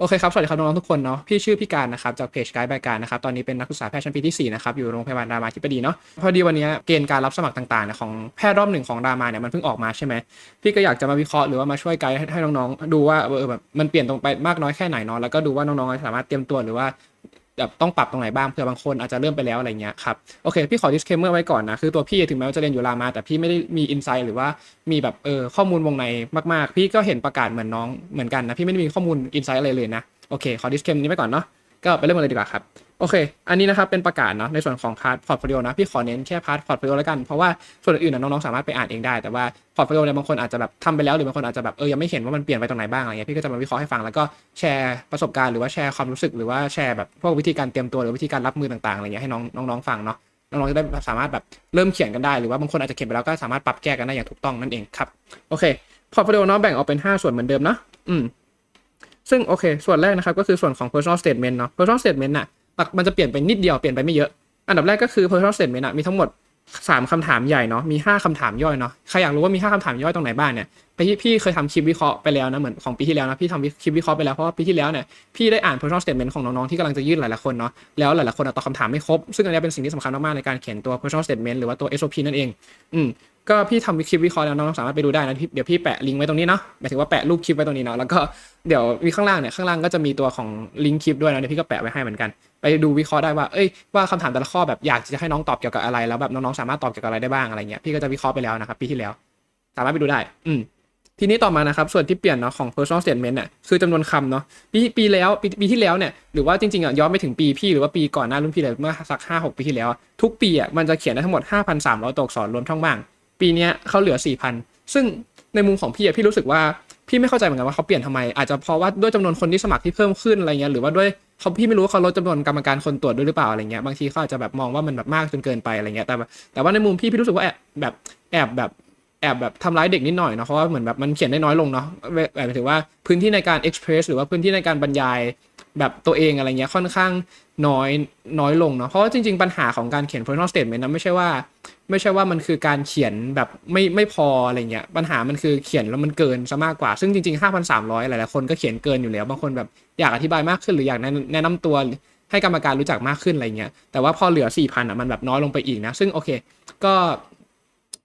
โอเคครับ สวัสดีครับน้องๆทุกคนเนาะพี่ชื่อพี่การนะครับ จากเพจไกด์บายการนะครับ ตอนนี้เป็นนักศึกษาแพทย์ชั้นปีที่ 4 นะครับ อยู่โรงพยาบาลรามาธิบดีเนาะพอดีวันนี้เกณฑ์การรับสมัครต่างๆของแพทย์รอบหนึ่งของรามาเนี่ยมันเพิ่งออกมาใช่ไหมพี่ก็อยากจะมาวิเคราะห์หรือว่ามาช่วยไกด์ให้น้องๆดูว่าเออแบบมันเปลี่ยนตรงไปมากน้อยแค่ไหนเนาะแล้วก็ดูว่าน้องๆสามารถเตรียมตัวหรือว่า แบบต้องปรับตรงไหนบ้างเผื่อบางคนอาจจะเริ่มไปแล้วอะไรเงี้ยครับโอเคพี่ขอ disclaimer ไว้ก่อนนะคือตัวพี่ถึงแม้ว่าจะเรียนอยู่รามา แต่พี่ไม่ได้มีอินไซต์หรือว่ามีแบบเออข้อมูลวงในมากๆ พี่ก็เห็นประกาศเหมือนน้องเหมือนกันนะพี่ไม่ได้มีข้อมูลอินไซต์อะไรเลยนะโอเคขอ disclaimer นี้ไว้ก่อนเนาะก็ไปเริ่มกันเลยดีกว่าครับ โอเค อันนี้นะครับเป็นประกาศเนาะในส่วนของพาร์ทพอร์ตโฟลิโอนะพี่ขอเน้นแค่พาร์ทพอร์ตโฟลิโอแล้วกันเพราะว่าส่วนอื่นๆนะน้องๆสามารถไปอ่านเองได้แต่ว่าพอร์ตโฟลิโอเนี่ยบางคนอาจจะแบบทำไปแล้วหรือบางคนอาจจะแบบเออยังไม่เห็นว่ามันเปลี่ยนไปตรงไหนบ้างอะไรเงี้ยพี่ก็จะมาวิเคราะห์ให้ฟังแล้วก็แชร์ประสบการณ์หรือว่าแชร์ความรู้สึกหรือว่าแชร์แบบพวกวิธีการเตรียมตัวหรือวิธีการรับมือต่างๆอะไรเงี้ยให้น้องๆฟังเนาะน้องๆจะได้สามารถแบบเริ่มเขียนกันได้หรือว่าบางคนอาจจะเขียนไปแล้วก็สามารถปรับแก้กันได้อย่างถูกต้องนั่นเองครับโอเคพอร์ตโฟลิโอเนาะแบ่งออกเป็น 5 ส่วนเหมือนเดิมเนาะอืมซึ่งโอเค ส่วนแรกนะครับก็คือส่วนของ personal statement เนาะ personal statement น่ะ มันจะเปลี่ยนไปนิดเดียวเปลี่ยนไปไม่เยอะ อันดับแรกก็คือ personal statement นะมีทั้งหมด 3คำถามใหญ่เนาะมี 5คำถามย่อยเนาะใครอยากรู้ว่ามี 5คำถามย่อยตรงไหนบ้างเนี่ยไปที่พี่เคยทำคลิปวิเคราะห์ไปแล้วนะเหมือนของปีที่แล้วนะพี่ทำคลิปวิเคราะห์ไปแล้วเพราะว่าปีที่แล้วเนี่ยพี่ได้อ่าน personal statement ของน้องๆที่กำลังจะยื่นหลายๆคนเนาะแล้วหลายๆคนตอบคำถามไม่ครบซึ่งอันนี้เป็นสิ่งที่สำคัญมากๆในการเขียนตัว personal statement หรือว่าตัว SOP นั่นเองอืม ก็พี่ทำคลิปวิเคราะห์แล้วน้องๆสามารถไปดูได้นะเดี๋ยวพี่แปะลิงก์ไว้ตรงนี้เนาะหมายถึงว่าแปะรูปคลิปไว้ตรงนี้เนาะแล้วก็เดี๋ยวมีข้างล่างเนี่ยข้างล่างก็จะมีตัวของลิงก์คลิปด้วยนะเดี๋ยวพี่ก็แปะไว้ให้เหมือนกัน ไปดูวิเคราะห์ได้ว่าเอ้ยว่าคำถามแต่ละข้อแบบอยากจะให้น้องตอบเกี่ยวกับอะไรแล้วแบบน้องๆสามารถตอบเกี่ยวกับอะไรได้บ้างอะไรเงี้ยพี่ก็จะวิเคราะห์ไปแล้วนะครับปีที่แล้ว สามารถไปดูได้ อืมทีนี้ต่อมานะครับส่วนที่เปลี่ยนเนาะของ personal statement เนี่ยคือจำนวนคำเนาะปีปีแล้วปีปีที่แล้วเนี่ยหรือว่าจริงๆอะย้อนไปถึงปีพี่หรือว่าปีก่อนหน้ารุ่นพี่เลยเมื่อสักห้าหกปีที่แล้ว ทุกปีอะมันจะเขียนได้ทั้งหมด 5,300 ตัวอักษรรวมช่องว่าง ปีนี้เขาเหลือ4,000ซึ่งในมุมของพี่อะพี่รู้สึกว่าพี่ไม่เข้าใจเหมือนกันว่าเขาเปลี่ยนทำไม อาจจะเพราะว่าด้วยจำนวนคนที่สมัครที่เพิ่มขึ้นอะไรเงี้ยหรือว่าด้วยเขาพี่ไม่รู้ว่าเขาลดจำนวนกรรมการคนตรวจด้วยหรือเปล่าอะไรเงี้ยบางทีเขาอาจจะแบบมองว่ามันแบบมากจนเกินไปอะไรเงี้ยแต่แต่ว่าในมุมพี่พี่รู้สึกว่าแอบแบบแอบแบบแอบแบบทำร้ายเด็กนิดหน่อยเนาะเพราะว่าเหมือนแบบมันเขียนได้น้อยลงเนาะหมายถึงว่าพื้นที่ในการ express หรือว่าพื้นที่ในการบรรยายแบบตัวเองอะไรเงี้ยค่อนข้างน้อยน้อยลงเนาะเพราะว่าจริง ๆ ปัญหาของการเขียน personal statement นะไม่ใช่ว่า ไม่ใช่ว่ามันคือการเขียนแบบไม่ไม่พออะไรเงี้ยปัญหามันคือเขียนแล้วมันเกินซะมากกว่าซึ่งจริง ๆ 5,300 หลายๆคนก็เขียนเกินอยู่แล้วบางคนแบบอยากอธิบายมากขึ้นหรืออยากแนะนะนำตัวให้กรรมการรู้จักมากขึ้นอะไรเงี้ยแต่ว่าพอเหลือ 4,000อะมันแบบน้อยลงไปอีกนะ ซึ่งโอเค ก็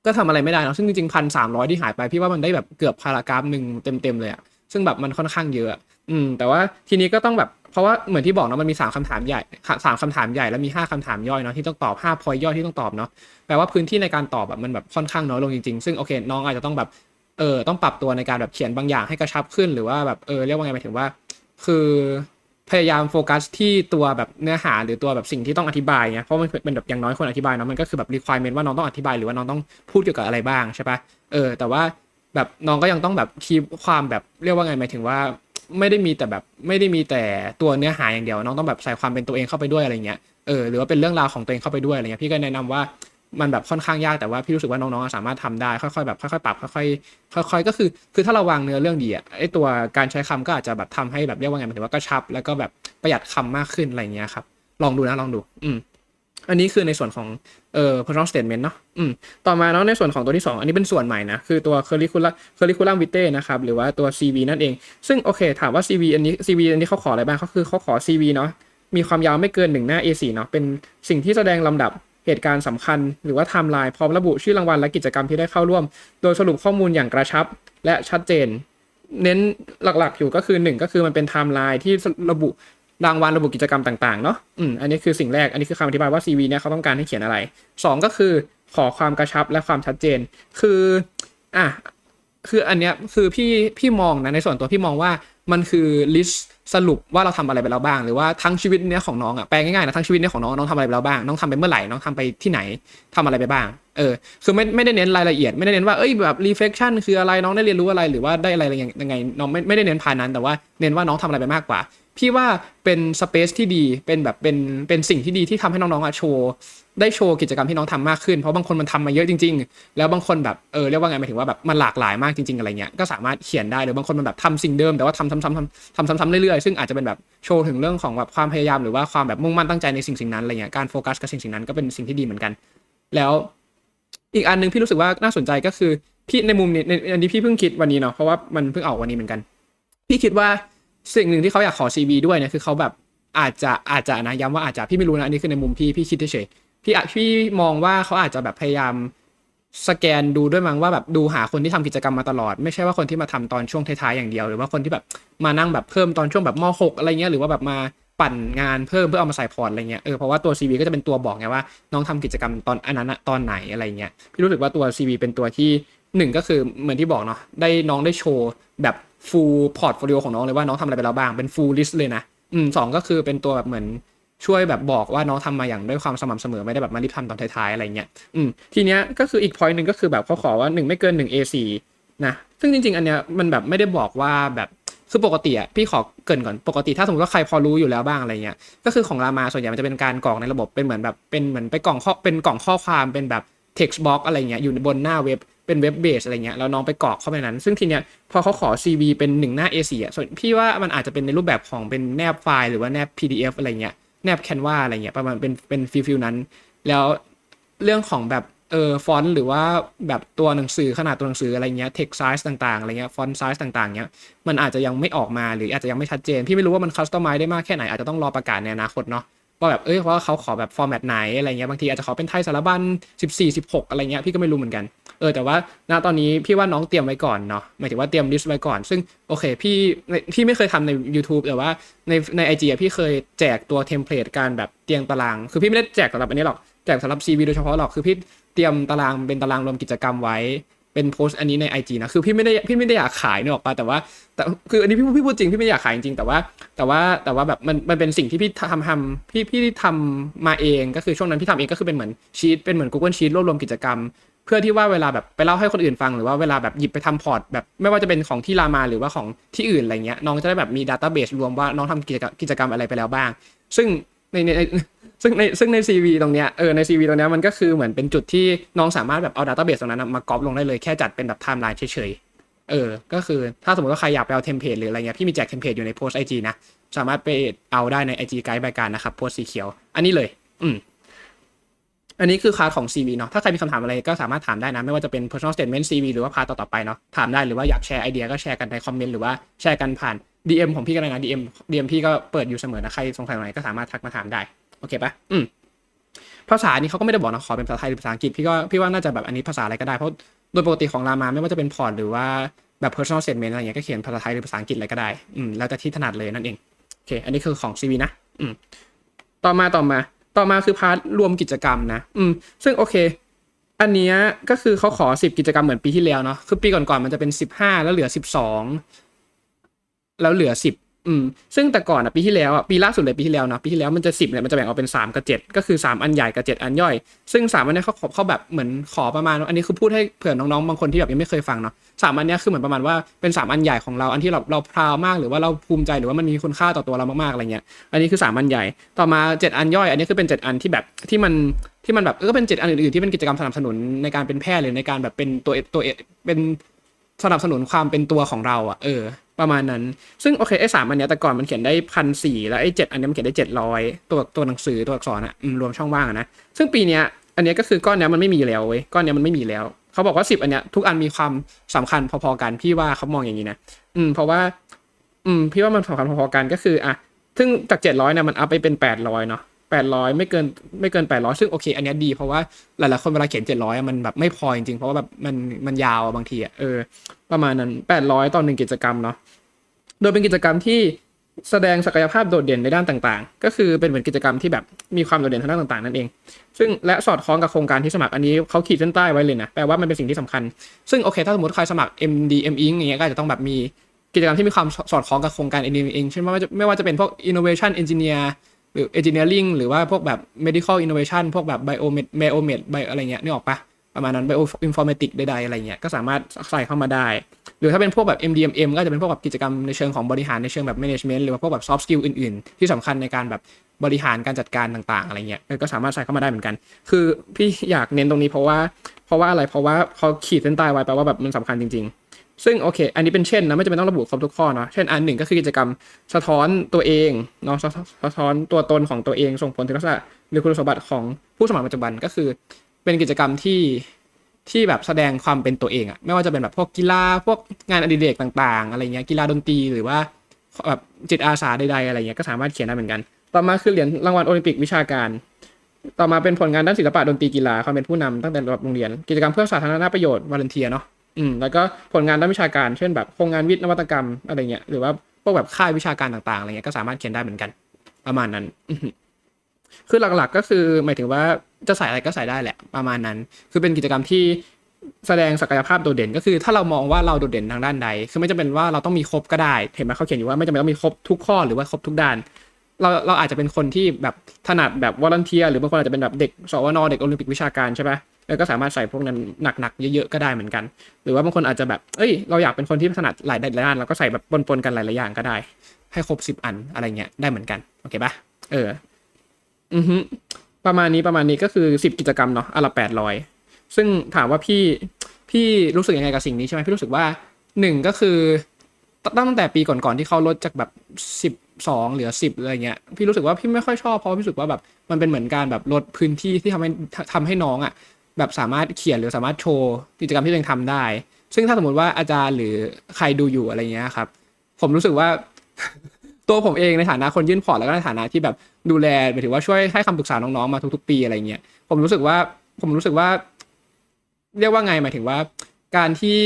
ก็ทำอะไรไม่ได้นอะซึ่งจริงๆพันสามร้อยที่หายไปพี่ว่ามันได้แบบเกือบพารากราฟหนึ่งเต็มๆเลยอะซึ่งแบบมันค่อนข้างเยอะ อืม แต่ว่าทีนี้ก็ต้องแบบ เพราะว่าเหมือนที่บอกเนาะมันมีสามคำถามใหญ่สามคำถามใหญ่แล้วมีห้าคำถามย่อยเนาะที่ต้องตอบห้าพอยย่อยที่ต้องตอบเนาะแปลว่าพื้นที่ในการตอบแบบมันแบบค่อนข้างน้อยลงจริงๆ ซึ่งโอเคน้องอาจจะต้องแบบเออต้องปรับตัวในการแบบเขียนบางอย่างให้กระชับขึ้นหรือว่าแบบเออเรียกว่าไงหมายถึงว่า คือพยายามโฟกัสที่ตัวแบบเนื้อหาหรือตัวแบบสิ่งที่ต้องอธิบายเงี้ยเพราะมันเป็นแบบอย่างน้อยคนอธิบายเนาะมันก็คือแบบ requirement ว่าน้องต้องอธิบายหรือว่าน้องต้องพูดเกี่ยวกับอะไรบ้างใช่ปะเออแต่ว่าแบบน้องก็ยังต้องแบบคีบความแบบเรียกว่าไงหมายถึงว่า ไม่ได้มีแต่แบบไม่ได้มีแต่ตัวเนื้อหาอย่างเดียวน้องต้องแบบใส่ความเป็นตัวเองเข้าไปด้วยอะไรเงี้ยเออหรือว่าเป็นเรื่องราวของตัวเองเข้าไปด้วยอะไรเงี้ยพี่ก็แนะนำว่ามันแบบค่อนข้างยากแต่ว่าพี่รู้สึกว่าน้องๆสามารถทำได้ค่อยๆแบบค่อยๆปรับค่อยๆค่อย ๆ ก็คือ คือถ้าเราวางเนื้อเรื่องดีอะไอตัวการใช้คำก็อาจจะแบบทำให้แบบเรียกว่าไงหมายถึงว่ากระชับ แล้วก็แบบประหยัดคำมากขึ้นอะไรเงี้ยครับลองดูนะลองดู อืม อันนี้คือในส่วนของเอ่อ personal statement เนาะอืมต่อมาเนาะในส่วนของตัวที่ 2 อันนี้เป็นส่วนใหม่นะ คือตัว curriculum curriculum vitae นะครับ หรือว่าตัว CV นั่นเอง ซึ่งโอเค ถามว่า CV อันนี้ CV อันนี้เขาขออะไรบ้างเขาคือเขาขอ CV เนาะมีความยาวไม่เกิน1หน้า A4 เนาะเป็นสิ่งที่แสดงลำดับเหตุการณ์สำคัญ หรือว่าไทม์ไลน์พร้อมระบุชื่อรางวัลและกิจกรรมที่ได้เข้าร่วม โดยสรุปข้อมูลอย่างกระชับ และชัดเจน เน้นหลักๆอยู่ก็คือ 1 ก็คือมันเป็นไทม์ไลน์ที่ระบุ รางวัลระบุกิจกรรมต่างๆเนาะอืมอันนี้คือสิ่งแรก อันนี้คือคำอธิบายว่า CV เนี่ยเขาต้องการให้เขียนอะไร 2 ก็คือขอความกระชับและความชัดเจน คือ อะ คืออันเนี้ย คือพี่ พี่มองนะ ในส่วนตัวพี่มองว่ามันคือลิสต์สรุปว่าเราทำอะไรไปแล้วบ้าง หรือว่าทั้งชีวิตเนี้ยของน้องอะแปลง่ายๆนะทั้งชีวิตเนี้ยของน้องน้องทำอะไรไปแล้วบ้าง น้องทำไปเมื่อไหร่ น้องทำไปที่ไหนทำอะไรไปบ้าง เออคือไม่ไม่ได้เน้นรายละเอียด ไม่ได้เน้นว่าเอ้ยแบบ reflection คืออะไรน้องได้เรียนรู้อะไรหรือว่าได้อะไรยังไงน้องไม่ไม่ได้เน้นพานั้นแต่ว่าเน้นว่าน้องทำอะไรไปมากกว่า พี่ว่าเป็นสเปซที่ดีเป็นแบบเป็นเป็นสิ่งที่ดีที่ทำให้น้องๆอะโชว์ได้โชว์กิจกรรมที่น้องทำมากขึ้นเพราะบางคนมันทำมาเยอะจริง ๆ แล้วบางคนแบบเออเรียกว่าไงหมายถึงว่าแบบมันหลากหลายมากจริงๆอะไรเงี้ยก็สามารถเขียนได้หรือบางคนมันแบบทำสิ่งเดิมแต่ว่าทำซ้ำๆทำทำซ้ำๆเรื่อยๆซึ่งอาจจะเป็นแบบโชว์ถึงเรื่องของแบบความพยายามหรือว่าความแบบมุ่งมั่นตั้งใจในสิ่งสิ่งนั้นอะไรเงี้ยการโฟกัสกับสิ่งสิ่งนั้นก็เป็นสิ่งที่ดีเหมือนกัน แล้ว อีกอันหนึงพี่รู้สึกว่าน่าสนใจก็คือพี่ในมุมนี้ในอันนี้พี่เพิ่งคิดวันนี้เนาะเพราะว่ามันเพิ่งออกวันนี้เหมือนกัน พี่คิดว่าสิ่งหนึ่งที่เขาอยากขอ CV ด้วยเนี่ยคือเขาแบบอาจจะอาจจะนะย้ำว่าอาจจะพี่ไม่รู้นะอันนี้คือในมุมพี่พี่คิดเฉยพี่พี่มองว่าเขาอาจจะแบบพยายามสแกนดูด้วยมั้งว่าแบบดูหาคนที่ทำกิจกรรมมาตลอด ไม่ใช่ว่าคนที่มาทำตอนช่วงท้ายๆอย่างเดียว หรือว่าคนที่แบบมานั่งแบบเพิ่มตอนช่วงแบบม .6 อะไรเงี้ยหรือว่าแบบมา ปั่นงานเพิ่มเพื่อเอามาใส่พอร์ตอะไรเงี้ยเออเพราะว่าตัว CV ก็จะเป็นตัวบอกไงว่าน้องทำกิจกรรมตอนอันนั้นตอนไหนอะไรเงี้ยพี่รู้สึกว่าตัว CV เป็นตัวที่หนึ่งก็คือเหมือนที่บอกเนาะได้น้องได้โชว์แบบ full portfolio ของน้องเลยว่าน้องทำอะไรไปแล้วบ้างเป็น full list เลยนะอืมสองก็คือเป็นตัวแบบเหมือนช่วยแบบบอกว่าน้องทำมาอย่างด้วยความสม่ำเสมอไม่ได้แบบมารีบทำตอนท้ายๆอะไรเงี้ยอืมทีเนี้ยก็คืออีก point หนึ่งก็คือแบบเขาขอว่าหนึ่งไม่เกินหนึ่ง A4 นะซึ่งจริงๆ อันเนี้ยมันแบบไม่ได้บอกว่าแบบ คือปกติอะพี่ขอเกินก่อนปกติถ้าสมมติว่าใครพอรู้อยู่แล้วบ้างอะไรเงี้ยก็คือของรามาส่วนใหญ่มันจะเป็นการกรอกในระบบเป็นเหมือนแบบเป็นเหมือนไปกล่องข้อเป็นกล่องข้อความเป็นแบบ text box อะไรเงี้ยอยู่บนหน้าเว็บเป็นเว็บเบสอะไรเงี้ยแล้วน้องไปกรอกเข้าไปนั้น ซึ่งทีเนี้ยพอเขาขอ CV เป็นหนึ่งหน้า A4 อะส่วนพี่ว่ามันอาจจะเป็นในรูปแบบของเป็นแนบไฟล์หรือว่าแนบ PDF อะไรเงี้ยแนบ Canva อะไรเงี้ยประมาณเป็นเป็นฟิลฟิลนั้น แล้วเรื่องของแบบ เออฟอนต์หรือว่าแบบตัวหนังสือขนาดตัวหนังสืออะไรเงี้ย text size ต่างๆอะไรเงี้ยฟอนต์ size ต่างๆเงี้ยมันอาจจะยังไม่ออกมาหรืออาจจะยังไม่ชัดเจน พี่ไม่รู้ว่ามันคัสตอมไมได้มากแค่ไหนอาจจะต้องรอประกาศในอนาคตเนาะว่าแบบเอ้ยเพราะว่าเขาขอแบบฟอร์แมตไหนอะไรเงี้ยบางทีอาจจะขอเป็นไทยสารบัญ14 16 อะไรเงี้ยพี่ก็ไม่รู้เหมือนกันเออแต่ว่าณตอนนี้พี่ว่าน้องเตรียมไว้ก่อนเนาะหมายถึงว่าเตรียมลิสต์ไว้ก่อน ซึ่งโอเคพี่พี่ไม่เคยทำใน YouTube แต่ว่าในในไอจีพี่เคยแจกตัวเทมเพลตการแบบเตียงตาราง คือพี่ไม่ได้แจกสำหรับอันนี้หรอกแจกสำหรับ CV โดยเฉพาะหรอกคือพี่ เตรียมตารางเป็นตารางรวมกิจกรรมไว้เป็นโพสต์อันนี้ใน IG นะคือพี่ไม่ได้พี่ไม่ได้อยากขายเนกออกปะแต่ว่าแต่คืออันนี้พี่พี่พูดจริงพี่ไม่ได้อยากขายจริงแต่ว่า แต่ว่าแต่ว่าแบบมันมันเป็นสิ่งที่พี่ทำทำพี่พี่ทำมาเองก็คือช่วงนั้นพี่ทำเองก็คือเป็นเหมือนชีตเป็นเหมือน Google Sheet รวบรวมกิจกรรม เพื่อที่ว่าเวลาแบบไปเล่าให้คนอื่นฟังหรือว่าเวลาแบบหยิบไปทำพอร์ตแบบไม่ว่าจะเป็นของที่รามาหรือว่าของที่อื่นอะไรเงี้ยน้องจะได้แบบมีดัตต้าเบสรวมว่าน้องทำกิจกรรมกิจกรรมอะไรไปแล้วบ้าง ซึ่งในใน ซึ่งในซึ่งใน CV ตรงเนี้ยเออใน CV ตรงเนี้ยมันก็คือเหมือนเป็นจุดที่น้องสามารถแบบเอาดัตต้าเบสตรงนั้นมากรอบลงได้เลยแค่จัดเป็นแบบไทม์ไลน์เฉยๆเออ ก็คือถ้าสมมติว่าใครอยากไปเอาเทมเพลตหรืออะไรเงี้ยพี่มีแจกเทมเพลตอยู่ในโพสไอจีนะสามารถไปเอาได้ใน IG ไกด์บายการนะครับโพสสีเขียว อันนี้เลย อืมอันนี้คือคาของ CV เนาะถ้าใครมีคำถามอะไรก็สามารถถามได้นะ ไม่ว่าจะเป็น personal statement CV หรือว่าพาต่อๆไปเนาะถามได้หรือว่าอยากแชร์ไอเดียก็แชร์กันในคอมเมนต์หรือว่าแชร์กันผ่าน DM ของพี่ก็ได้นะ DM DM พี่ก็เปิดอยู่เสมอนะใครสงสัยอะไรก็สามารถทักมาถามได้ โอเคปะอืมภาษานี้เขาก็ไม่ได้บอกนะขอเป็นภาษาไทยหรือภาษาอังกฤษพี่ก็พี่ว่าน่าจะแบบอันนี้ภาษาอะไรก็ได้เพราะโดยปกติของรามาไม่ว่าจะเป็นพอร์ตหรือว่าแบบ personal statement อะไรเงี้ยก็เขียนภาษาไทยหรือภาษาอังกฤษอะไรก็ได้อืมแล้วแต่ที่ถนัดเลยนั่นเองโอเคอันนี้คือของ CV นะอืมต่อมาต่อมา ต่อมาคือพาร์ทรวมกิจกรรมนะอืมซึ่งโอเค อันเนี้ยก็คือเขาขอ 10 กิจกรรมเหมือนปีที่แล้วเนาะคือปีก่อนๆมันจะเป็น 15 แล้วเหลือ 12 แล้วเหลือ 10 อืมซึ่งแต่ก่อนอะปีที่แล้วอะปีล่าสุดเลยปีที่แล้วเนาะปีที่แล้วมันจะ10เนี่ยมันจะแบ่งออกเป็น3กับ7ก็คือ3อันใหญ่กับ7อันย่อย ซึ่ง3อันเนี้ยเขาขอเขาแบบเหมือนขอประมาณอันนี้คือพูดให้เผื่อน้องๆบางคนที่แบบยังไม่เคยฟังเนาะสามอันเนี้ยคือเหมือนประมาณว่าเป็น3อันใหญ่ของเราอันที่เราเราพราวมากหรือว่าเราภูมิใจหรือว่ามันมีคุณค่าต่อตัวเรามากๆอะไรเงี้ยอันนี้คือ3อันใหญ่ต่อมา7อันย่อย อันนี้คือเป็น7อันที่แบบที่มันที่มันแบบก็เป็น7อันอื่นๆที่เป็นกิจกรรมสนับสนุนในการเป็นแพทย์หรือในการแบบเป็นตัวตัวเป็นสนับสนุนความเป็นตัวของเราอะเออ ประมาณนั้น ซึ่งโอเคไอ้สามอันเนี้ยแต่ก่อนมันเขียนได้พันสี่แล้วไอ้เจ็ดอันเนี้ยมันเขียนได้เจ็ดร้อยตัวตัวหนังสือตัวอักษรอะรวมช่องว่างอะนะซึ่งปีเนี้ยอันเนี้ยก็คือก้อนเนี้ยมันไม่มีแล้วเว้ยก้อนเนี้ยมันไม่มีแล้วเขาบอกว่าสิบอันเนี้ยทุกอันมีความสำคัญพอๆกันพี่ว่าเขามองอย่างนี้นะอืมเพราะว่า อืมพี่ว่ามันสำคัญพอๆกันก็คืออะซึ่งจากเจ็ดร้อยเนี่ยมันอัพไปเป็นแปดร้อยเนาะ แปดร้อยไม่เกินไม่เกินแปดร้อยซึ่งโอเค อันเนี้ยดีเพราะว่าหลายๆคนเวลาเขียนเจ็ดร้อยมันแบบไม่พอจริงๆ เพราะว่าแบบมันมันยาวบางทีอะเออประมาณนั้นแปดร้อยต่อหนึ่งกิจกรรมเนาะโดยเป็นกิจกรรมที่แสดงศักยภาพโดดเด่นในด้านต่างๆ ก็คือเป็นเหมือนกิจกรรมที่แบบมีความโดดเด่นทางด้านต่างๆ นั่นเอง ซึ่งและสอดคล้องกับโครงการที่สมัครอันนี้เขาขีดเส้นใต้ไว้เลยนะ แปลว่ามันเป็นสิ่งที่สำคัญ ซึ่งโอเค ถ้าสมมติใครสมัคร MD M Inc อย่างเงี้ยก็จะต้องแบบมีกิจกรรมที่มีความสอดคล้องกับโครงการ MD M Inc เช่นว่าจะไม่ว่าจะเป็นพวก innovation engineer หรือ engineering หรือว่าพวกแบบ medical innovation พวกแบบ biomed biomed bio อะไรเงี้ยนึกออกปะประมาณนั้น bio informatics ใดๆอะไรเงี้ยก็สามารถใส่เข้ามาได้ หรือถ้าเป็นพวกแบบ MDMM ก็จะเป็นพวกแบบกิจกรรมในเชิงของบริหารในเชิงแบบ management หรือว่าพวกแบบ soft skill อื่นๆ ที่สำคัญในการแบบบริหารการจัดการต่างๆ อะไรเงี้ยก็สามารถใส่เข้ามาได้เหมือนกัน คือพี่อยากเน้นตรงนี้เพราะว่าเพราะว่าอะไรเพราะว่าเขาขีดเส้นใต้ไว้แปลว่าแบบมันสำคัญจริง ๆ ซึ่งโอเค อันนี้เป็นเช่นนะไม่จำเป็นต้องระบุครบทุกข้อเนาะ เช่นอันหนึ่งก็คือกิจกรรมสะท้อนตัวเองเนาะสะท้อนตัวตนของตัวเองส่งผลถึงลักษณะหรือคุณสมบัติของผู้สมัครปัจจุบันก็คือ เป็นกิจกรรมที่ที่แบบแสดงความเป็นตัวเองอะไม่ว่าจะเป็นแบบพวกกีฬาพวกงานอดิเรกต่างๆ อะไรเงี้ยกีฬาดนตรีหรือว่าแบบจิตอาสาใดๆอะไรเงี้ยก็สามารถเขียนได้เหมือนกัน ต่อมาคือเหรียญรางวัลโอลิมปิกวิชาการ ต่อมาเป็นผลงานด้านศิลปะดนตรีกีฬาความเป็นผู้นำตั้งแต่ระดับโรงเรียน กิจกรรมเพื่อสาธารณประโยชน์วอลนเทียเนาะ อืมแล้วก็ผลงานด้านวิชาการ เช่นแบบโครงงานวิทย์นวัตกรรมอะไรเงี้ยหรือว่าพวกแบบค่ายวิชาการต่างๆอะไรเงี้ยก็สามารถเขียนได้เหมือนกัน ประมาณนั้นคือหลักๆก็คือหมายถึงว่าจะใส่อะไรก็ใส่ได้แหละ ประมาณนั้น คือเป็นกิจกรรมที่แสดงศักยภาพโดดเด่น ก็คือถ้าเรามองว่าเราโดดเด่นทางด้านใด คือไม่จำเป็นว่าเราต้องมีครบก็ได้ เห็นไหมเขาเขียนอยู่ว่าไม่จำเป็นต้องมีครบทุกข้อหรือว่าครบทุกด้าน เราเราอาจจะเป็นคนที่แบบถนัดแบบวอลเนเทีย หรือบางคนอาจจะเป็นแบบเด็กสวนเด็กโอลิมปิกวิชาการใช่ปะ แล้วก็สามารถใส่พวกนั้นหนักๆเยอะๆก็ได้เหมือนกัน หรือว่าบางคนอาจจะแบบเอ้ยเราอยากเป็นคนที่ถนัดหลายด้านเราก็ใส่แบบปนๆกันหลายๆอย่างก็ได้ ให้ครบสิบอันอะไรเงี้ยได้เหมือนกันโอเคปะเอออือฮึประมาณนี้ประมาณนี้ก็คือสิบกิจกรรมเนาะอันละแปดร้อยซึ่งถามว่าพี่พี่รู้สึกยังไงกับสิ่งนี้ใช่ไหมพี่รู้สึกว่าหนึ่งก็คือตั้งแต่ปีก่อนๆที่เขาลดจากแบบสิบสองเหลือสิบอะไรเงี้ยพี่รู้สึกว่าพี่ไม่ค่อยชอบเพราะพี่รู้สึกว่าแบบมันเป็นเหมือนการแบบลดพื้นที่ที่ทำให้ทำให้น้องอะ่ะ แบบสามารถเขียนหรือสามารถโชว์กิจกรรมที่ตัวเองทำได้ ซึ่งถ้าสมมติว่าอาจารย์หรือใครดูอยู่อะไรเงี้ยครับ ผมรู้สึกว่า ตัวผมเองในฐานะคนยื่นพอร์ตแล้วก็ในฐานะที่แบบดูแลหมายถึงว่าช่วยให้คำปรึกษาน้องๆมาทุกๆปีอะไรเงี้ยผมรู้สึกว่าผมรู้สึกว่า เรียกว่าไงหมายถึงว่า การที่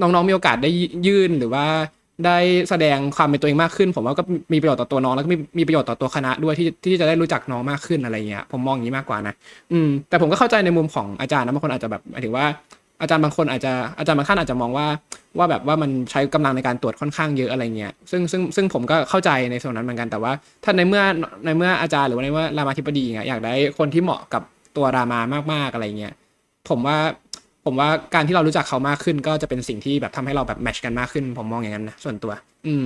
น้องๆมีโอกาสได้ยื่นหรือว่า ได้แสดงความเป็นตัวเองมากขึ้น ผมว่าก็มีประโยชน์ต่อตัวน้องแล้วก็มีมีประโยชน์ต่อตัวคณะด้วยที่ที่จะได้รู้จักน้องมากขึ้นอะไรเงี้ยผมมองอย่างนี้มากกว่านะอืมแต่ผมก็เข้าใจในมุมของอาจารย์นะบางคนอาจจะแบบหมายถึงว่าอาจารย์บางคนอาจจะอาจารย์บางท่านอาจจะมองว่าว่าแบบว่ามันใช้กำลังในการตรวจค่อนข้างเยอะอะไรเงี้ยซึ่งซึ่งซึ่งผมก็เข้าใจในส่วนนั้นเหมือนกันแต่ว่า ถ้าในเมื่อในเมื่ออาจารย์หรือว่าในเมื่อรามาธิบดีเงี้ยอยากได้คนที่เหมาะกับตัวรามามากๆอะไรเงี้ยผมว่า ผมว่าการที่เรารู้จักเขามากขึ้น ก็จะเป็นสิ่งที่แบบทำให้เราแบบแมทชกันมากขึ้น ผมมองอย่างนั้นนะส่วนตัว อืม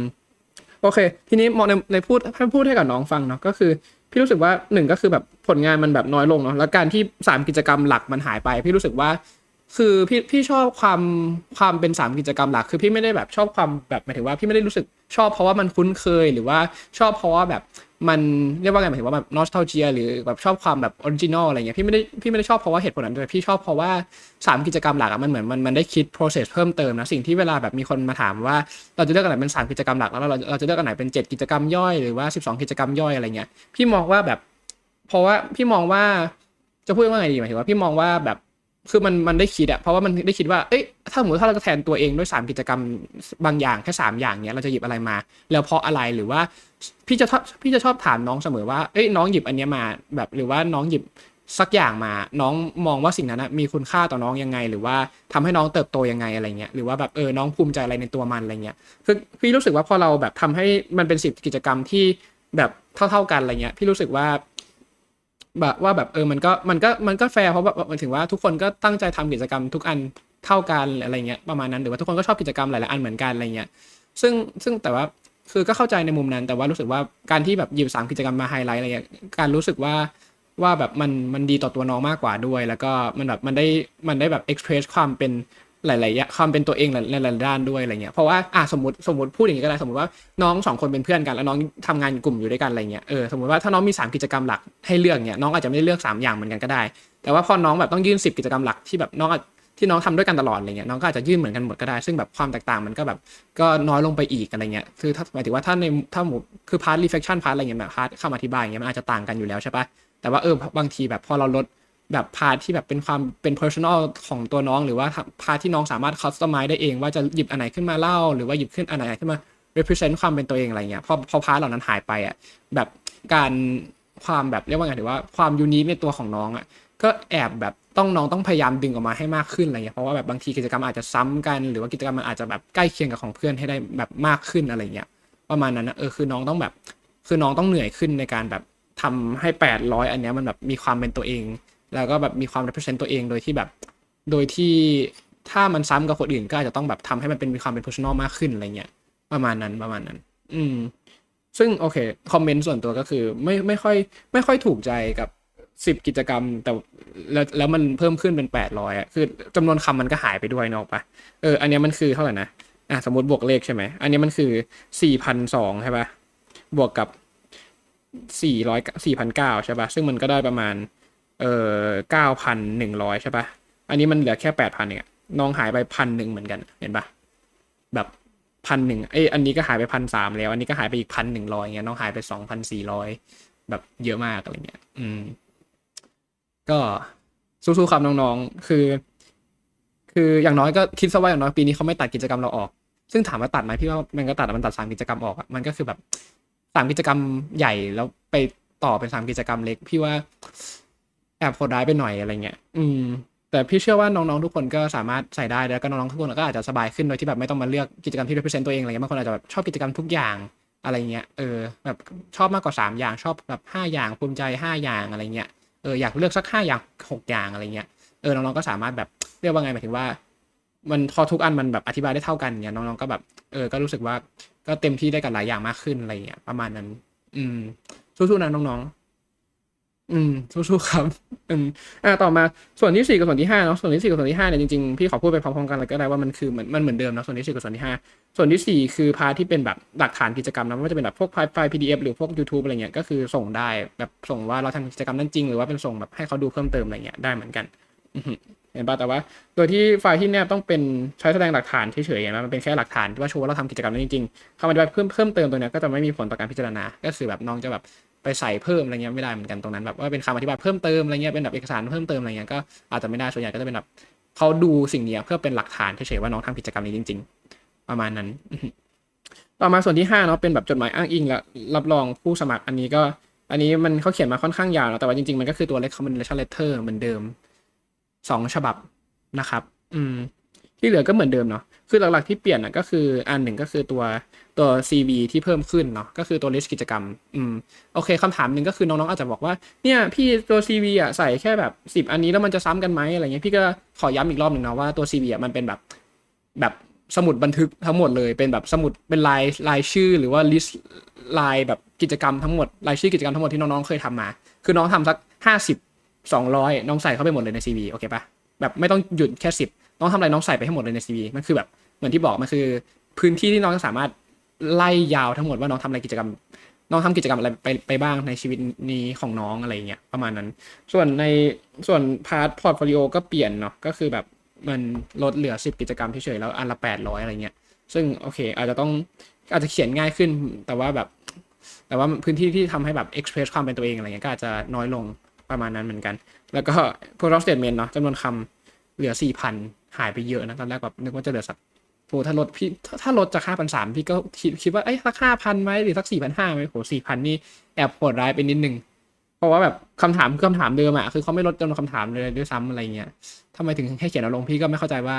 โอเค ทีนี้มองในในพูดให้พูดให้กับน้องฟังเนาะก็คือ พี่รู้สึกว่าหนึ่งก็คือแบบผลงานมันแบบน้อยลงเนาะแล้วการที่สามกิจกรรมหลักมันหายไป พี่รู้สึกว่า คือพี่พี่ชอบความความเป็นสามกิจกรรมหลัก คือพี่ไม่ได้แบบชอบความแบบหมายถึงว่าพี่ไม่ได้รู้สึกชอบเพราะว่ามันคุ้นเคยหรือว่าชอบเพราะว่าแบบ มันเรียกว่าไงหมายถึงว่าแบบนอส t าเจียหรือแบบชอบความแบบออริจินอลอะไรเงี้ยพี่ไม่ได้พี่ไม่ได้ชอบเพราะว่าเหตุผลนั้นแต่พี่ชอบเพราะว่าสามกิจกรรมหลักอะมันเหมือนมันมันได้คิด process เพิ่มเติมนะ สิ่งที่เวลาแบบมีคนมาถามว่าเราจะเลือกอันไหนเป็นสามกิจกรรมหลักแล้วเราเราจะเลือกอันไหนเป็นเจ็ดกิจกรรมย่อยหรือว่าสิบสองกิจกรรมย่อยอะไรเงี้ยพี่มองว่าแบบ เพราะว่าพี่มองว่าจะพูดว่าไงดีหมายถึงว่าพี่มองว่าแบบ คือมันมันได้คิดอะเพราะว่ามันได้คิดว่าเอ้ยถ้าสมมติถ้าเราจะแทนตัวเองด้วยสามกิจกรรมบางอย่างแค่สามอย่างเนี้ยเราจะหยิบอะไรมา แล้วเพราะอะไรหรือว่าพี่จะชอบพี่จะชอบถามน้องเสมอว่าเอ้ยน้องหยิบอันเนี้ยมาแบบหรือว่าน้องหยิบสักอย่างมา น้องมองว่าสิ่งนั้นนะมีคุณค่าต่อน้องยังไง หรือว่าทำให้น้องเติบโตยังไงอะไรเงี้ยหรือว่าแบบเออน้องภูมิใจอะไรในตัวมันอะไรเงี้ยคือพี่รู้สึกว่าพอเราแบบทำให้มันเป็นสิบกิจกรรมที่แบบเท่า ๆกันอะไรเงี้ยพี่รู้สึกว่า แบบว่าแบบเออมันก็มันก็มันก็แฟร์เพราะแบบมายถึงว่าทุกคนก็ตั้งใจทำกิจกรรมทุกอันเท่ากันอะไรเงี้ยประมาณนั้นหรือว่าทุกคนก็ชอบกิจกรรมหลายๆอันเหมือนกันอะไรเงี้ยซึ่งซึ่งแต่ว่าคือก็เข้าใจในมุมนั้น แต่ว่ารู้สึกว่าการที่แบบหยิบสามกิจกรรมมาไฮไลท์อะไรเงี้ยการรู้สึกว่าว่าแบบมันมันดีต่อตัวน้องมากกว่าด้วย แล้วก็มันแบบมันได้มันได้แบบเอ็กเพรสความเป็น หลายๆความเป็นตัวเองในหลายๆด้านด้วยอะไรเงี้ยเพราะว่าอะสมมติสมมติพูดอย่างนี้ก็ได้สมมติว่าน้องสองคนเป็นเพื่อนกันแล้วน้องทำงานกลุ่มอยู่ด้วยกันอะไรเงี้ยเออสมมติว่าถ้าน้องมีสามกิจกรรมหลักให้เลือกเนี่ยน้องอาจจะไม่ได้เลือกสามอย่างเหมือนกันก็ได้ แต่ว่าพอน้องแบบต้องยื่นสิบกิจกรรมหลักที่แบบน้องที่น้องทำด้วยกันตลอดอะไรเงี้ยน้องก็อาจจะยื่นเหมือนกันหมดก็ได้ ซึ่งแบบความแตกต่างมันก็แบบก็น้อยลงไปอีกอะไรเงี้ยคือถ้าหมายถึงว่าถ้าในถ้าหมดคือพาร์ทรีเฟคชั่นพาร์ทอะไรเงี้ยแบบพาร์ทคำอธิบายอย่างเงี้ยมันอาจจะต่างกันอยู่แล้วใช่ปะแต่ว่าเออบางทีแบบพอเราลด แบบพาที่แบบเป็นความเป็น personal ของตัวน้อง หรือว่าพาที่น้องสามารถ customize ได้เอง ว่าจะหยิบอันไหนขึ้นมาเล่า หรือว่าหยิบขึ้นอันไหนขึ้นมา represent ความเป็นตัวเองอะไรเงี้ยพอพอพาเหล่านั้นหายไปอะแบบการความแบบเรียกว่าไงถือว่าความยูนิคในตัวของน้องอะก็แอบแบบต้องน้องต้องพยายามดึงออกมาให้มากขึ้นอะไรเงี้ยเพราะว่าแบบบางทีกิจกรรมอาจจะซ้ำกัน หรือว่ากิจกรรมมันอาจจะแบบใกล้เคียงกับของเพื่อนให้ได้แบบมากขึ้นอะไรเงี้ยประมาณนั้นนะเออคือน้องต้องแบบ คือน้องต้องเหนื่อยขึ้นในการแบบทำให้แปดร้อยอันเนี้ยมันแบบมีความเป็นตัวเอง แล้วก็แบบมีความ represent ตัวเองโดยที่แบบ โดยที่ถ้ามันซ้ำกับคนอื่นก็อาจจะต้องแบบทำให้มันเป็นมีความเป็น personal มากขึ้นอะไรเงี้ยประมาณนั้นประมาณนั้น อืม ซึ่งโอเคคอมเมนต์ส่วนตัวก็คือ ไม่ไม่ค่อย ไม่ค่อยถูกใจกับสิบกิจกรรม แต่แล้วแล้วมันเพิ่มขึ้นเป็นแปดร้อยอะคือจำนวนคำมันก็หายไปด้วยเนอะปะเอออันนี้มันคือเท่าไหร่นะอะสมมติบวกเลขใช่ไหมอันนี้มันคือสี่พันสองใช่ปะบวกกับสี่ร้อยสี่พันเก้าใช่ปะซึ่งมันก็ได้ประมาณ เอ่อเก้าพันหนึ่งร้อยใช่ปะอันนี้มันเหลือแค่แปดพันเองอะน้องหายไปพันหนึ่งเหมือนกัน เห็นปะแบบพันหนึ่งเอ้ยอันนี้ก็หายไปพันสามแล้ว อันนี้ก็หายไปอีกพันหนึ่งร้อยเงี้ยน้องหายไปสองพันสี่ร้อยแบบเยอะมากอะไรเงี้ย อืม ก็สู้ๆครับน้องๆ คือ คืออย่างน้อยก็คิดซะว่าอย่างน้อยปีนี้เขาไม่ตัดกิจกรรมเราออก ซึ่งถามว่าตัดไหมพี่ว่ามันก็ตัดมันตัดสามกิจกรรมออกมันก็คือแบบสามกิจกรรมใหญ่แล้วไปต่อเป็นสามกิจกรรมเล็ก พี่ว่า แอบโหดร้ายไปหน่อยอะไรเงี้ย อืม แต่พี่เชื่อว่าน้องๆทุกคนก็สามารถใส่ได้แล้วก็น้องๆทุกคนก็อาจจะสบายขึ้นโดยที่แบบไม่ต้องมาเลือกกิจกรรมที่ represent ตัวเองอะไรเงี้ยบางคนอาจจะแบบชอบกิจกรรมทุกอย่างอะไรเงี้ย เออ แบบชอบมากกว่าสามอย่างชอบแบบห้าอย่างภูมิใจห้าอย่างอะไรเงี้ย เอออยากเลือกสักห้าอย่างหกอย่างอะไรเงี้ย เออน้องๆก็สามารถแบบเรียกว่าไงหมายถึงว่า มันพอทุกอันมันแบบอธิบายได้เท่ากันเนี่ยน้องๆก็แบบเออก็รู้สึกว่าก็เต็มที่ได้กับหลายอย่างมากขึ้นอะไรเงี้ยประมาณนั้น อืมสู้ๆนะน้องๆ อืมสู้ๆครับอืมอ่าต่อมาส่วนที่สี่กับส่วนที่ห้าเนาะส่วนที่สี่กับส่วนที่ห้าเนี่ยจริงๆพี่ขอพูดไปพร้อมๆกันเลยก็ได้ว่ามันคือเหมือนมันเหมือนเดิมนะส่วนที่สี่กับส่วนที่ห้าส่วนที่สี่คือพาที่เป็นแบบหลักฐานกิจกรรมนะไม่ว่าจะเป็นแบบพวกไฟล์ PDF หรือพวก YouTube อะไรเงี้ยก็คือส่งได้แบบส่งว่าเราทำกิจกรรมนั้นจริง หรือว่าเป็นส่งแบบให้เขาดูเพิ่มเติมอะไรเงี้ยได้เหมือนกันเห็นป่ะแต่ว่า โดยที่ไฟล์ที่แนบต้องเป็นใช้แสดงหลักฐานเฉยๆเห็นไหมมันเป็นแค่หลักฐานที่ว่าโชว์ว่าเราทำกิจกรรมนั้นจริงๆคำอธิบายเพิ่มเพิ่มเติมตัวเนี้ยก็จะไม่มีผลต่อการพิจารณา ก็คือแบบน้องจะแบบ ไปใส่เพิ่มอะไรเงี้ยไม่ได้เหมือนกันตรงนั้นแบบว่าเป็นคำอธิบายเพิ่มเติมอะไรเงี้ยเป็นแบบเอกสารเพิ่มเติมอะไรเงี้ยก็อาจจะไม่ได้ส่วนใหญ่ก็จะเป็นแบบเขาดูสิ่งนี้เพื่อเป็นหลักฐานเฉยๆว่าน้องทำกิจกรรมนี้จริง ๆ ประมาณนั้น ต่อมาส่วนที่ห้าเนาะเป็นแบบจดหมายอ้างอิงและรับรองผู้สมัครอันนี้ก็ อันนี้มันเขาเขียนมาค่อนข้างยาวแต่ว่าจริงๆมันก็คือตัว recommendation letter เหมือนเดิมสองฉบับนะครับ อืม ที่เหลือก็เหมือนเดิมเนาะคือหลักๆที่เปลี่ยนอะก็คืออันหนึ่งก็คือตัวตัว CV ที่เพิ่มขึ้นเนาะก็คือตัว list กิจกรรมอืมโอเคคำถามหนึ่งก็คือน้องๆอาจจะบอกว่าเนี่ยพี่ตัว CV อะใส่แค่แบบสิบ10 อันนี้แล้วมันจะซ้ำกันไหมอะไรเงี้ยพี่ก็ขอย้ำอีกรอบหนึ่งเนาะว่าตัว CV อะมันเป็นแบบแบบสมุดบันทึกทั้งหมดเลยเป็นแบบสมุดเป็นลายลายชื่อหรือว่า list ลายแบบกิจกรรมทั้งหมดรายชื่อกิจกรรมทั้งหมดที่น้องๆเคยทำมา คือน้องทำสักห้าสิบสองร้อยน้องใส่เข้าไปหมดเลยใน CV โอเคปะแบบไม่ต้องหยุดแค่สิบ น้องทำอะไรน้องใส่ไปให้หมดเลยในซีวีมันคือแบบเหมือนที่บอกมันคือ พื้นที่ที่น้องจะสามารถไล่ยาวทั้งหมดว่าน้องทำอะไรกิจกรรม น้องทำกิจกรรมอะไรไปไปบ้างในชีวิตนี้ของน้องอะไรเงี้ยประมาณนั้น ส่วนในส่วนพาร์ทพอร์ตโฟลิโอก็เปลี่ยนเนาะก็คือแบบมันลดเหลือสิบกิจกรรมเฉยๆแล้วอันละแปดร้อยอะไรเงี้ยซึ่งโอเค อาจจะต้องอาจจะเขียนง่ายขึ้น แต่ว่าแบบ แต่ว่าพื้นที่ที่ทำให้แบบเอ็กเพรสความเป็นตัวเองอะไรเงี้ยก็อาจจะน้อยลงประมาณนั้นเหมือนกัน แล้วก็ product statement เนาะจำนวนคำเหลือสี่พัน หายไปเยอะนะตอนแรกแบบนึกว่าจะเหลือสักโหถ้าลดพี่ถ้าลดจากห้าพันสามพี่ก็คิดคิดว่าเอ้ยสักห้าพันไหมหรือสักสี่พันห้าไหมโหสี่พันนี่แอบโหดร้ายไปนิดนึงเพราะว่าแบบคำถามคือคำถามเดิมอะคือเขาไม่ลดจำนวนคำถามเลยด้วยซ้ำอะไรเงี้ยทำไมถึงให้เขียนเอาลงพี่ก็ไม่เข้าใจว่า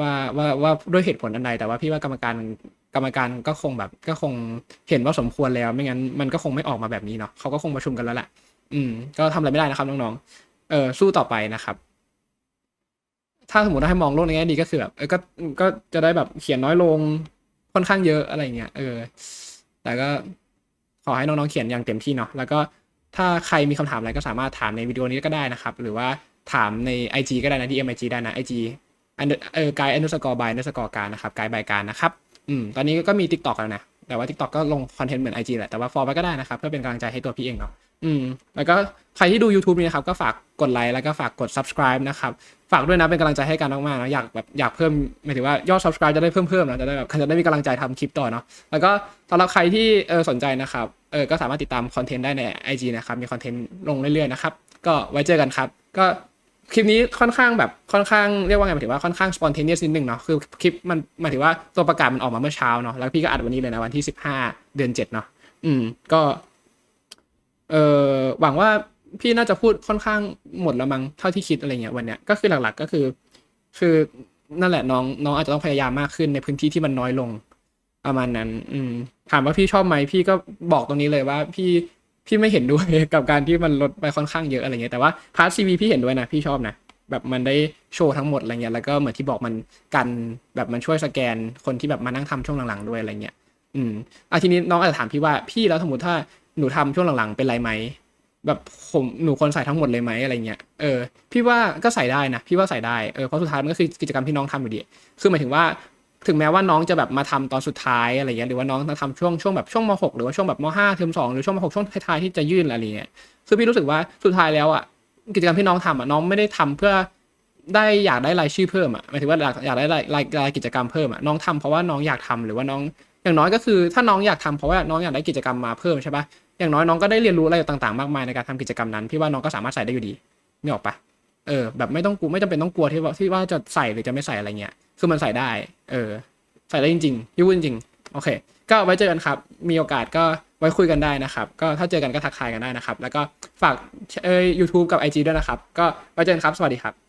ว่าว่าว่าด้วยเหตุผลอันใดแต่ว่าพี่ว่ากรรมการกรรมการก็คงแบบก็คงเห็นว่าสมควรแล้ว ไม่งั้นมันก็คงไม่ออกมาแบบนี้เนาะเขาก็คงประชุมกันแล้วแหละอืม ก็ทำอะไรไม่ได้นะครับน้องๆเออสู้ต่อไปนะครับ ถ้าสมมติว่าให้มองโลกในแง่ดีก็คือแบบเออก็ก็จะได้แบบเขียนน้อยลงค่อนข้างเยอะอะไรเงี้ยเออ แต่ก็ขอให้น้องๆเขียนอย่างเต็มที่เนาะแล้วก็ถ้าใครมีคำถามอะไรก็สามารถถามในวิดีโอนี้ก็ได้นะครับ หรือว่าถามใน IG ก็ได้นะ DM IG ได้นะ IG เออกายอันดุสกอร์บายอันดุสกอร์การนะครับกายบายการนะครับอืมตอนนี้ก็มี TikTok แล้วนะ แต่ว่า TikTok ก็ลงคอนเทนต์เหมือน IG แหละแต่ว่าฟอลไปก็ได้นะครับ เพื่อเป็นกำลังใจให้ตัวพี่เองเนาะอืมแล้วก็ ใครที่ดู YouTube นี้นะครับก็ฝากกดไลค์แล้วก็ฝากกด subscribe นะครับ ฝากด้วยนะเป็นกำลังใจให้กันมากๆนะอยากแบบอยากเพิ่มหมายถึงว่ายอด subscribe จะได้เพิ่มเพิ่มนะจะได้แบบจะได้มีกำลังใจทำคลิปต่อเนาะแล้วก็สำหรับใครที่เออสนใจนะครับเออก็สามารถติดตามคอนเทนต์ได้ใน IG นะครับมีคอนเทนต์ลงเรื่อยๆนะครับก็ไว้เจอกันครับ ก็คลิปนี้ค่อนข้างแบบค่อนข้างเรียกว่าไงหมายถึงว่าค่อนข้าง spontaneous นิดนึงเนาะคือคลิปมันหมายถึงว่าตัวประกาศมันออกมาเมื่อเช้าเนาะแล้วพี่ก็อัดวันนี้เลยนะวันที่ 15 เดือน7เนาะอืมก็เออหวังว่า พี่น่าจะพูดค่อนข้างหมดแล้วมั้งเท่าที่คิดอะไรเงี้ยวันเนี้ยก็คือหลักๆก็คือ คือนั่นแหละน้องน้องอาจจะต้องพยายามมากขึ้นในพื้นที่ที่มันน้อยลงประมาณนั้น อืม ถามว่าพี่ชอบไหมพี่ก็บอกตรงนี้เลยว่าพี่พี่ไม่เห็นด้วยกับการที่มันลดไปค่อนข้างเยอะอะไรเงี้ยแต่ว่าพาร์ทซีวีพี่เห็นด้วยนะพี่ชอบนะแบบมันได้โชว์ทั้งหมดอะไรเงี้ยแล้วก็เหมือนที่บอกมันกันแบบมันช่วยสแกนคนที่แบบมานั่งทำช่วงหลังๆด้วยอะไรเงี้ยอืมอะทีนี้น้องอาจจะถามพี่ว่าพี่แล้วสมมติถ้าหนูทำช่วงหลังๆเป็นไรไหม แบบผมหนูควรใส่ทั้งหมดเลยไหมอะไรเงี้ยเออพี่ว่าก็ใส่ได้นะพี่ว่าใส่ได้เออเพราะสุดท้ายมันก็คือกิจกรรมที่น้องทำอยู่ดีคือหมายถึงว่าถึงแม้ว่าน้องจะแบบมาทำตอนสุดท้ายอะไรเงี้ยหรือว่าน้องมาทำช่วงช่วงแบบช่วงม .6 หรือว่าช่วงแบบม .5 เทอม2หรือช่วงม .6 ช่วงท้ายๆที่จะยื่นอะไรเงี้ยคือพี่รู้สึกว่าสุดท้ายแล้วอะกิจกรรมที่น้องทำอะน้องไม่ได้ทำเพื่อได้อยากได้รายชื่อเพิ่มอะหมายถึงว่าอยากอยากได้รายรายรายกิจกรรมเพิ่มอะน้องทำเพราะว่าน้องอยากทำหรือว่าน้องอย่างน้อยก็คือถ้าน้องอยากทำเพราะว่าน้องอยากได้กิจกรรมมาเพิ่มใช่ปะ อย่างน้อยน้องก็ได้เรียนรู้อะไรต่างๆมากมายในการทำกิจกรรมนั้นพี่ว่าน้องก็สามารถใส่ได้อยู่ดีไม่ออกปะเออแบบไม่ต้องกลัวไม่จำเป็นต้องกลัวที่ว่าที่ว่าจะใส่หรือจะไม่ใส่อะไรเงี้ยคือมันใส่ได้ เออ ใส่ได้จริงๆพี่พูดจริงๆโอเค ก็ไว้เจอกันครับ มีโอกาสก็ไว้คุยกันได้นะครับ ก็ถ้าเจอกันก็ทักทายกันได้นะครับ แล้วก็ฝากเอ่อ YouTube กับ IG ด้วยนะครับ ก็ไว้เจอกันครับ สวัสดีครับ